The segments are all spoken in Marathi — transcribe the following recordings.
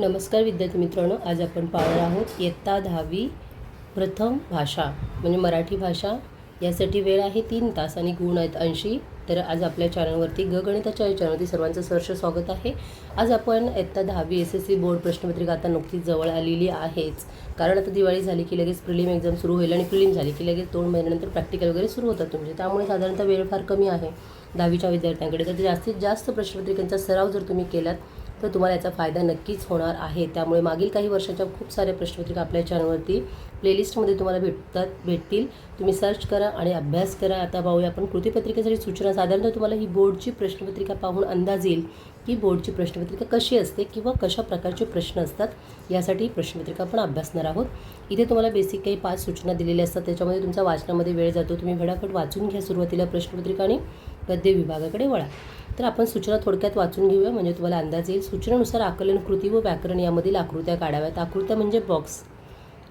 नमस्कार विद्यार्थी मित्रांनो आज आपण पाहणार आहोत इयत्ता दहावी प्रथम भाषा म्हणजे मराठी भाषा. यासाठी वेळ आहे तीन तास आणि गुण आहेत ऐंशी. तर आज आपल्या चॅनलवरती ग गणिताच्या या चॅनलवरती सर्वांचं सहर्ष स्वागत आहे. आज आपण इयत्ता दहावी एस एस सी बोर्ड प्रश्नपत्रिका आता नुकतीच जवळ आलेली आहेच. कारण आता दिवाळी झाली की लगेच प्रिलिम एक्झाम सुरू होईल आणि प्रिलिम झाली की लगेच दोन महिन्यानंतर प्रॅक्टिकल वगैरे सुरू होतात तुमचे. त्यामुळे साधारणतः वेळ फार कमी आहे दहावीच्या विद्यार्थ्यांकडे. तर जास्तीत जास्त प्रश्नपत्रिकांचा सराव जर तुम्ही केलात तर तुम्हाला याचा फायदा नक्कीच होणार आहे. त्यामुळे मागील काही वर्षाच्या खूप साऱ्या प्रश्नपत्रिका आपल्या चॅनलवरती प्लेलिस्टमध्ये तुम्हाला भेटतात भेटतील. तुम्ही सर्च करा आणि अभ्यास करा. आता पाहूया आपण कृतीपत्रिकेसाठी सूचना. साधारणतः तुम्हाला ही बोर्डची प्रश्नपत्रिका पाहून अंदाज येईल की बोर्डची प्रश्नपत्रिका कशी असते किंवा कशा प्रकारचे प्रश्न असतात यासाठी ही प्रश्नपत्रिका आपण अभ्यासणार आहोत. इथे तुम्हाला बेसिक काही पाच सूचना दिलेल्या असतात. त्याच्यामध्ये तुमचा वाचनामध्ये वेळ जातो. तुम्ही फटाफट वाचून घ्या सुरुवातीला प्रश्नपत्रिका आणि गद्य विभागाकडे वळा. तर आपण सूचना थोडक्यात वाचून घेऊया. म्हणजे तुम्हाला अंदाज येईल. सूचनेनुसार आकलन कृती व व्याकरण यामधील आकृत्या काढाव्यात. आकृत्या म्हणजे बॉक्स.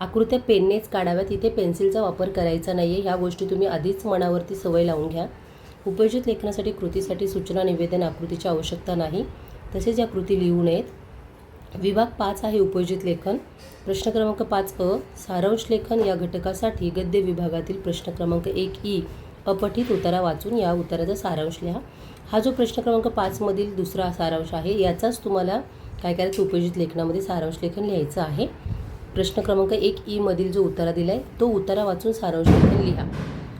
आकृत्या पेननेच काढाव्यात. इथे पेन्सिलचा वापर करायचा नाही आहे ह्या गोष्टी तुम्ही आधीच मनावरती सवय लावून घ्या. उपयोजित लेखनासाठी कृतीसाठी सूचना निवेदन आकृतीची आवश्यकता नाही. तसेच या कृती लिहू नयेत विभाग पाच आहे उपयोजित लेखन. प्रश्न क्रमांक पाच अ. सारांश लेखन या घटकासाठी गद्य विभागातील प्रश्न क्रमांक एक ई. अपठित उतारा वाचून या उत्तराचा सारांश लिहा. हा जो प्रश्न क्रमांक पाचमधील दुसरा सारांश आहे याचाच तुम्हाला काय करायचं उपयोजित लेखनामध्ये सारांश लेखन लिहायचं आहे? प्रश्न क्रमांक एक ईमधील जो उतारा दिला आहे तो उतारा वाचून सारांश लेखन लिहा.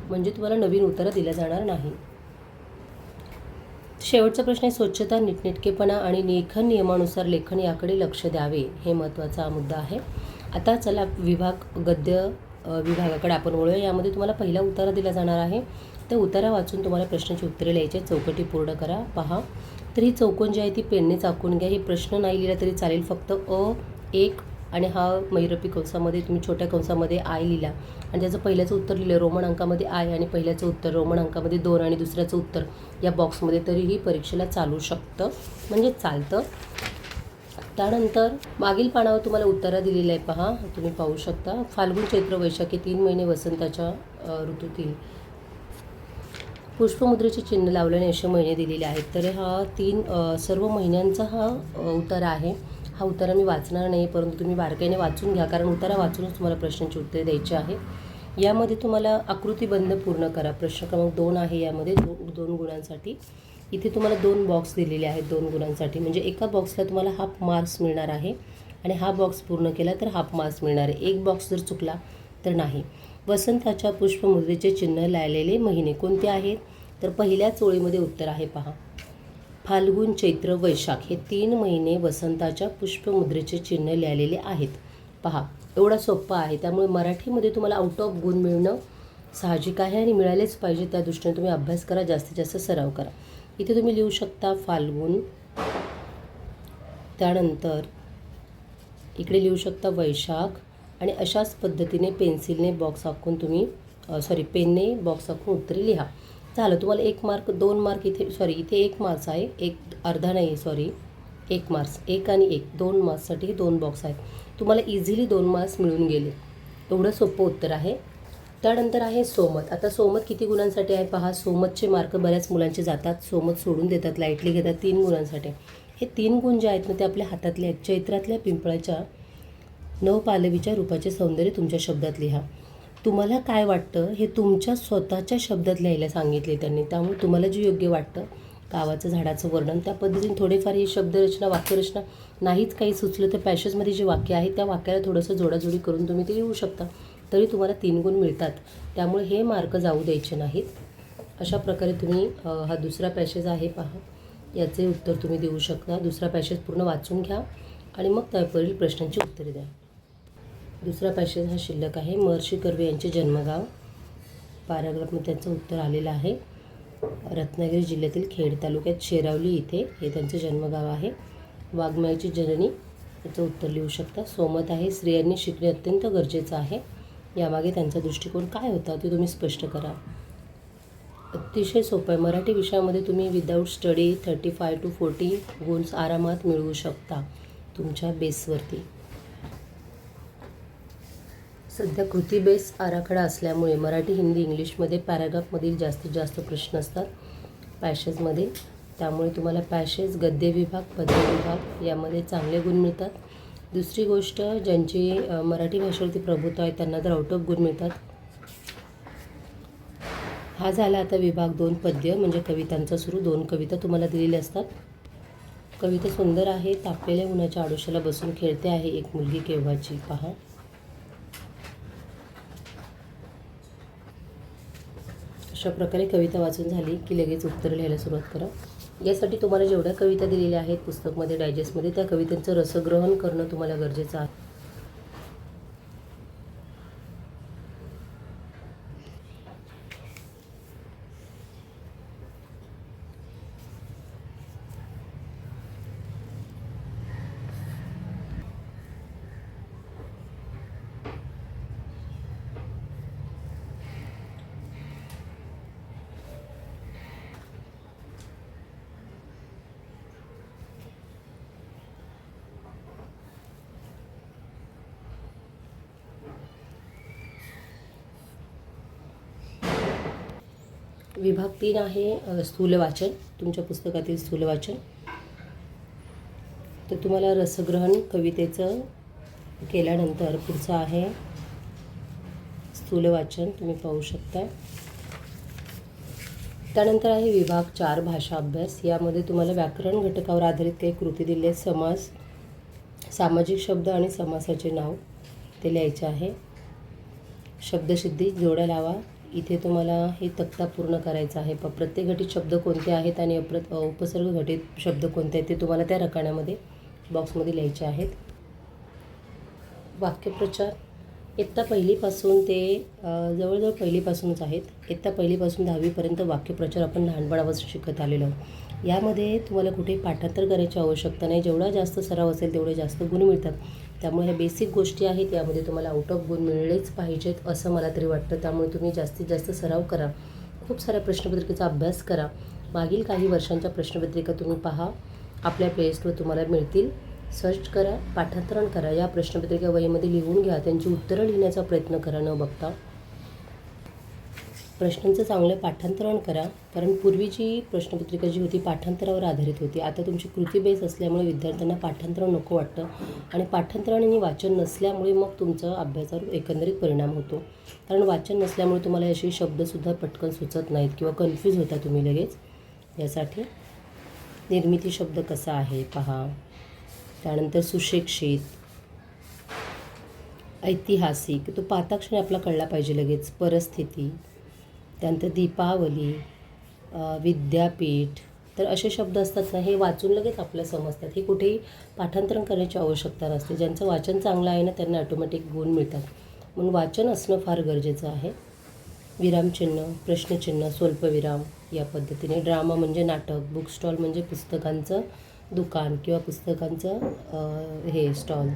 म्हणजे तुम्हाला नवीन उतारा दिला जाणार नाही. शेवटचा प्रश्न आहे स्वच्छता नीटनेटकेपणा आणि लेखन नियमानुसार लेखन याकडे लक्ष द्यावे हे महत्त्वाचा मुद्दा आहे. आता चला विभाग गद्य विभागाकडे आपण वळूया. यामध्ये तुम्हाला पहिला उतारा दिला जाणार आहे. त्या उतारा वाचून तुम्हाला प्रश्नाची उत्तरे लिहायची चौकटी पूर्ण करा. पहा. तर ही चौकोन जी आहे ती पेनने चाकून घ्या. हे प्रश्न नाही लिहिला तरी चालेल. फक्त अ एक आणि हा मैरपी कंसामध्ये तुम्ही छोट्या कंसामध्ये आय लिहिला. आणि त्याचं पहिल्याचं उत्तर लिहिलं. रोमन अंकामध्ये आय आणि पहिल्याचं उत्तर रोमन अंकामध्ये दोन आणि दुसऱ्याचं उत्तर या बॉक्समध्ये तरीही परीक्षेला चालू शकतं. म्हणजे चालतं. त्यानंतर मागील पानावर तुम्हाला उत्तरं दिलेलं आहे पहा. तुम्ही पाहू शकता. फाल्गुन चैत्र वैशाखी तीन महिने वसंताच्या ऋतूतील. पुष्पमुद्रेचे चिन्ह लावल्याने असे महिने दिलेले आहेत. तर हा तीन सर्व महिन्यांचा हा उतारा आहे. हा उतारा मी वाचणार नाही परंतु तुम्ही बारकाईने वाचून घ्या कारण उतारा वाचूनच तुम्हाला प्रश्नांची उत्तरे द्यायची आहे. यामध्ये तुम्हाला आकृतीबंध पूर्ण करा. प्रश्न क्रमांक दोन आहे यामध्ये. दोन दोन गुणांसाठी. इथे तुम्हाला दोन बॉक्स दिलेले आहेत दोन गुणांसाठी. म्हणजे एका बॉक्सला तुम्हाला हाफ मार्क्स मिळणार आहे आणि हा बॉक्स पूर्ण केला तर हाफ मार्क्स मिळणार आहे. एक बॉक्स जर चुकला तर नाही. वसंताच्या पुष्पमुद्रेचे चिन्ह लायलेले महिने कोणते आहेत? तर पहिल्याच ओळीमध्ये उत्तर आहे पहा. फाल्गुन चैत्र वैशाख हे तीन महिने वसंताच्या पुष्पमुद्रेचे चिन्ह लिहिलेले आहेत. पहा एवढा सोप्पा आहे. त्यामुळे मराठीमध्ये तुम्हाला आउट ऑफ गुण मिळणं साहजिक आहे आणि मिळालेच पाहिजे. त्या दृष्टीने तुम्ही अभ्यास करा जास्तीत जास्त सराव करा. इथे तुम्ही लिहू शकता फाल्गुन. त्यानंतर इकडे लिहू शकता वैशाख. आणि अशाच पद्धतीने पेन्सिलने बॉक्स आखून तुम्ही सॉरी पेनने बॉक्स आखून उत्तरे लिहा. झालं तुम्हाला एक मार्क दोन मार्क इथे सॉरी इथे एक मार्क्स आहे. एक अर्धा नाही आहे सॉरी एक मार्क्स एक आणि एक दोन मार्क्ससाठी दोन बॉक्स आहेत. तुम्हाला इझिली दोन मार्क्स मिळून गेले. एवढं सोपं उत्तर आहे. त्यानंतर आहे सोमत. आता सोमत किती गुणांसाठी आहे पहा? सोमतचे मार्क बऱ्याच मुलांचे जातात. सोमत सोडून देतात. लाईटली घेतात. तीन गुणांसाठी. हे तीन गुण जे आहेत ना ते आपल्या हातातले आहेत. चैत्रातल्या पिंपळाच्या नवपालवीच्या रूपाचे सौंदर्य तुमच्या शब्दात लिहा. तुम्हाला काय वाटतं? हे तुमच्या स्वतःच्या शब्दात लिहायला सांगितले त्यांनी. त्यामुळे तुम्हाला जे योग्य वाटतं गावाचं झाडाचं वर्णन त्या पद्धतीने थोडेफार ही शब्दरचना वाक्यरचना नाहीच काही सुचलं तर पॅशेजमध्ये जे वाक्य आहे त्या वाक्याला थोडंसं जोडाजोडी करून तुम्ही ते लिहू शकता. तरी तुम्हाला तीन गुण मिळतात. त्यामुळे हे मार्क जाऊ द्यायचे नाहीत. अशा प्रकारे तुम्ही हा दुसरा पॅसेज आहे पहा. याचे उत्तर तुम्ही देऊ शकता. दुसरा पॅसेज पूर्ण वाचून घ्या आणि मग त्यावरील प्रश्नांची उत्तरे द्या. दुसरा पॅसेज हा शिल्लक आहे. महर्षी कर्वे यांचे जन्मगाव. पॅराग्राफमध्ये त्यांचं उत्तर आलेलं आहे. रत्नागिरी जिल्ह्यातील खेड तालुक्यात शेरावली इथे हे त्यांचं जन्मगाव आहे. वाघमाईची जननी याचं उत्तर लिहू शकता. सोमत आहे. स्त्रियांनी शिकणे अत्यंत गरजेचं आहे. यामागे त्यांचा दृष्टिकोन काय होता ते तुम्ही स्पष्ट करा. अतिशय सोपं आहे. मराठी विषयामध्ये तुम्ही without study thirty five two forty गुण्स आरामात मिळवू शकता तुमच्या बेसवरती सध्या कृती बेस आराखडा असल्यामुळे मराठी हिंदी इंग्लिशमध्ये पॅराग्राफमधील जास्तीत जास्त प्रश्न असतात. पॅशेजमध्ये त्यामुळे तुम्हाला पॅशेज गद्य विभाग पद्य विभाग यामध्ये चांगले गुण मिळतात. दुसरी गोष्ट ज्यांची मराठी भाषेवरती प्रभुत्व आहे त्यांना तर आउट ऑफ गुण मिळतात. हा झाला आता विभाग दोन पद्य म्हणजे कवितांचा सुरू. दोन कविता तुम्हाला दिलेल्या असतात. कविता सुंदर आहे तापलेल्या उन्हाच्या आडोशाला बसून खेळते आहे एक मुलगी केव्हाची? पहा. अशा प्रकारे कविता वाचून झाली की लगेच उत्तर लिहायला सुरुवात करा. यासाठी तुम्हाला जेवढ्या कविता दिलेल्या आहेत पुस्तकमध्ये डायजेस्टमध्ये त्या कवितांचं रसग्रहण करणं तुम्हाला गरजेचं आहे. विभाग तीन आहे स्थूल वाचन तुमच्या पुस्तकातील स्थूल वाचन तर तुम्हाला रसग्रहण कवितेचं केल्यानंतर पुढचं आहे स्थूल वाचन तुम्ही पाहू शकता. त्यानंतर आहे विभाग चार भाषा अभ्यास. यामध्ये तुम्हाला व्याकरण घटकावर आधारित काही कृती दिली आहेत. समास सामाजिक शब्द आणि समासाचे नाव ते लिहायचे आहे. शब्दसिद्धी जोड्या लावा. इथे तुम्हाला हे तक्ता पूर्ण करायचा आहे. प प्रत्येक घटित शब्द कोणते आहेत आणि अप्र उपसर्ग घटित शब्द कोणते आहेत ते तुम्हाला त्या रकाण्यामध्ये बॉक्समध्ये लिहायचे आहेत. वाक्यप्रचार इत्ता पहिलीपासून ते जवळजवळ पहिलीपासूनच आहेत. इत्ता पहिलीपासून दहावीपर्यंत वाक्यप्रचार आपण लहानपणापासून शिकत आलेलो आहोत. यामध्ये तुम्हाला कुठे पाठांतर करायची आवश्यकता नाही. जेवढा जास्त सराव असेल तेवढे जास्त गुण मिळतात. त्यामुळे ह्या बेसिक गोष्टी आहेत यामध्ये तुम्हाला आउट ऑफ गुण मिळलेच पाहिजेत असं मला तरी वाटतं. त्यामुळे तुम्ही जास्तीत जास्त सराव करा. खूप साऱ्या प्रश्नपत्रिकेचा अभ्यास करा. मागील काही वर्षांच्या प्रश्नपत्रिका तुम्ही पहा. आपल्या प्लेलिस्टवर तुम्हाला मिळतील. सर्च करा पाठांतरण करा. या प्रश्नपत्रिका वहीमध्ये लिहून घ्या. त्यांची उत्तरं लिहिण्याचा प्रयत्न करा न बघता. प्रश्नांचं चांगलं पाठांतरण करा. कारण पूर्वी जी प्रश्नपत्रिका जी होती पाठांतरावर आधारित होती. आता तुमची कृती बेस असल्यामुळे विद्यार्थ्यांना पाठांतरण नको वाटतं. आणि पाठांतरण आणि वाचन नसल्यामुळे मग तुमचा अभ्यासावर एकंदरीत परिणाम होतो. कारण वाचन नसल्यामुळे तुम्हाला असे शब्दसुद्धा पटकन सुचत नाहीत किंवा कन्फ्यूज होता तुम्ही लगेच. यासाठी निर्मिती शब्द कसा आहे पहा. त्यानंतर सुशिक्षित. ऐतिहासिक. तो पाताक्षणी आपला कळला पाहिजे लगेच. परिस्थिती. त्यानंतर दीपावली विद्यापीठ तर असे शब्द असतात ना हे वाचून लगेच आपल्या समजतात. हे कुठेही पाठांतरण करण्याची आवश्यकता नसते. ज्यांचं वाचन चांगलं आहे ना त्यांना ऑटोमॅटिक गुण मिळतात. म्हणून वाचन असणं फार गरजेचं आहे. विरामचिन्ह प्रश्नचिन्ह स्वल्पविराम या पद्धतीने. ड्रामा म्हणजे नाटक बुक स्टॉल म्हणजे पुस्तकांचं दुकान किंवा पुस्तकांचं हे स्टॉल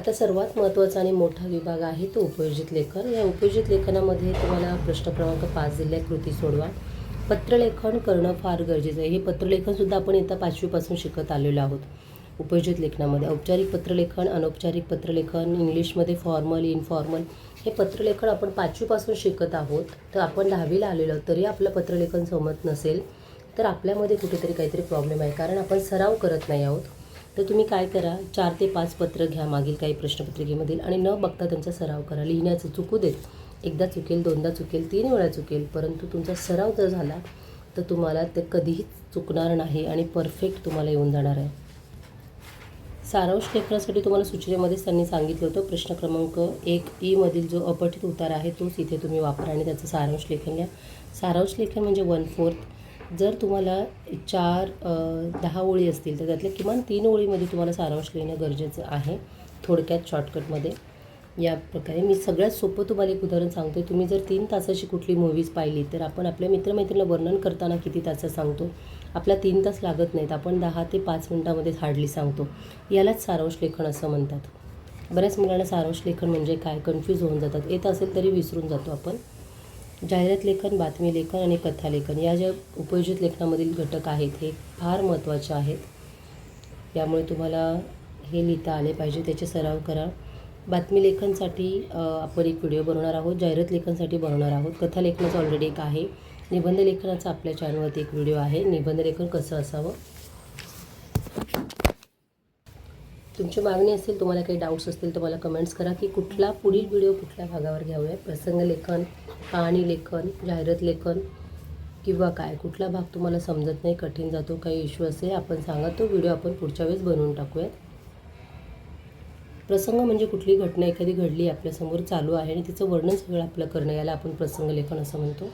आता सर्वात महत्त्वाचा आणि मोठा विभाग आहे तो उपयोजित लेखन. या उपयोजित लेखनामध्ये तुम्हाला प्रश्न क्रमांक पाच दिलेल्या कृती सोडवा. पत्रलेखन करणं फार गरजेचं आहे. हे पत्रलेखनसुद्धा आपण इथं पाचवीपासून शिकत आलेलो आहोत. उपयोजित लेखनामध्ये औपचारिक पत्रलेखन अनौपचारिक पत्रलेखन इंग्लिशमध्ये फॉर्मल इनफॉर्मल हे पत्रलेखन आपण पाचवीपासून शिकत आहोत. तर आपण दहावीला आलेलो आहोत तरी आपलं पत्रलेखन जमत नसेल तर आपल्यामध्ये कुठेतरी काहीतरी प्रॉब्लेम आहे. कारण आपण सराव करत नाही आहोत. तर तुम्ही काय करा चार ते पाच पत्र घ्या मागील काही प्रश्नपत्रिकेमधील आणि न बघता त्यांचा सराव करा. लिहिण्याचं चुकू देत. एकदा चुकेल दोनदा चुकेल तीन वेळा चुकेल परंतु तुमचा सराव जर झाला तर तुम्हाला ते कधीही चुकणार नाही आणि परफेक्ट तुम्हाला येऊन जाणार आहे. सारांश लेखनासाठी तुम्हाला सूचनेमध्येच त्यांनी सांगितलं होतं. प्रश्न क्रमांक एक ईमधील जो अपठित उतार आहे तोच इथे तुम्ही वापरा आणि त्याचं सारांश लेखन घ्या. सारांश लेखन म्हणजे वन फोर्थ जर तुम्हाला चार दहा ओळी असतील तर त्यातल्या किमान तीन ओळीमध्ये तुम्हाला सारांश लिहिणं गरजेचं आहे थोडक्यात शॉर्टकटमध्ये या प्रकारे मी सगळ्यात सोपं तुम्हाला एक उदाहरण सांगते तुम्ही जर तीन तासाची कुठली मूवीज पाहिली तर आपण आपल्या मित्रमैत्रिणीला वर्णन करताना किती तासात सांगतो? आपला तीन तास लागत नाहीत आपण दहा ते पाच मिनटामध्ये हार्डली सांगतो. यालाच सारांश लेखन असं म्हणतात. बऱ्याच मुलांना सारांश लेखन म्हणजे काय? कन्फ्यूज होऊन जातात. येत असेल तरी विसरून जातो आपण. जाहिरात लेखन बातमी लेखन आणि कथालेखन या ज्या उपयोजित लेखनामधील घटक आहेत हे फार महत्त्वाचे आहेत. यामुळे तुम्हाला हे लिहिता आले पाहिजे. त्याचे सराव करा. बातमी लेखनसाठी आपण एक व्हिडिओ बनवणार आहोत. जाहिरात लेखनसाठी बनवणार आहोत. कथा लेखनाचं ऑलरेडी एक आहे. निबंध लेखनाचा आपल्या चॅनलवरती एक व्हिडिओ आहे. निबंध लेखन कसं असावं? तुमची मागणी असेल तुम्हाला काही डाऊट्स असतील तर मला कमेंट्स करा की कुठला पुढील व्हिडिओ कुठल्या भागावर घ्यावे? प्रसंग लेखन कहाणी लेखन जाहिरात लेखन किंवा काय? कुठला भाग तुम्हाला समजत नाही कठीण जातो काही इश्यू असेल आपण सांगा. तो व्हिडिओ आपण पुढच्या वेळेस बनवून टाकूयात. प्रसंग म्हणजे कुठली घटना एखादी घडली आपल्यासमोर चालू आहे आणि तिचं वर्णन सगळं आपलं करणं याला आपण प्रसंग लेखन असं म्हणतो.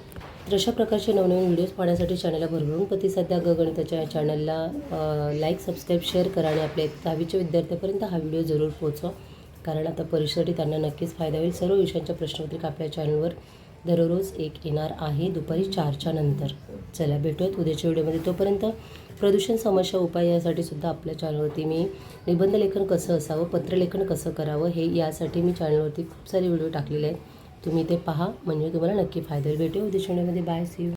तर अशा प्रकारचे नवनवीन व्हिडिओज पाहण्यासाठी चॅनलला भरभरून प्रतिसाद द्या गणिताच्या या चॅनलला लाईक सबस्क्राईब शेअर करा आणि आपल्या दहावीच्या विद्यार्थ्यापर्यंत हा व्हिडिओ जरूर पोहोचवा. कारण आता परीक्षेसाठी त्यांना नक्कीच फायदा होईल. सर्व विषयांच्या प्रश्नपत्रिका आपल्या चॅनलवर दररोज एक येणार आहे दुपारी चारच्या नंतर. चला भेटूयात उद्याच्या व्हिडिओमध्ये. तोपर्यंत प्रदूषण समस्या उपाय यासाठी सुद्धा आपल्या चॅनलवरती मी निबंध लेखन कसं असावं पत्रलेखन कसं करावं हे यासाठी मी चॅनलवरती खूप सारे व्हिडिओ टाकलेले आहेत. तुम्ही ते पहा म्हणजे तुम्हाला नक्की फायदा भेटू उद्याच्या व्हिडिओमध्ये. Bye C you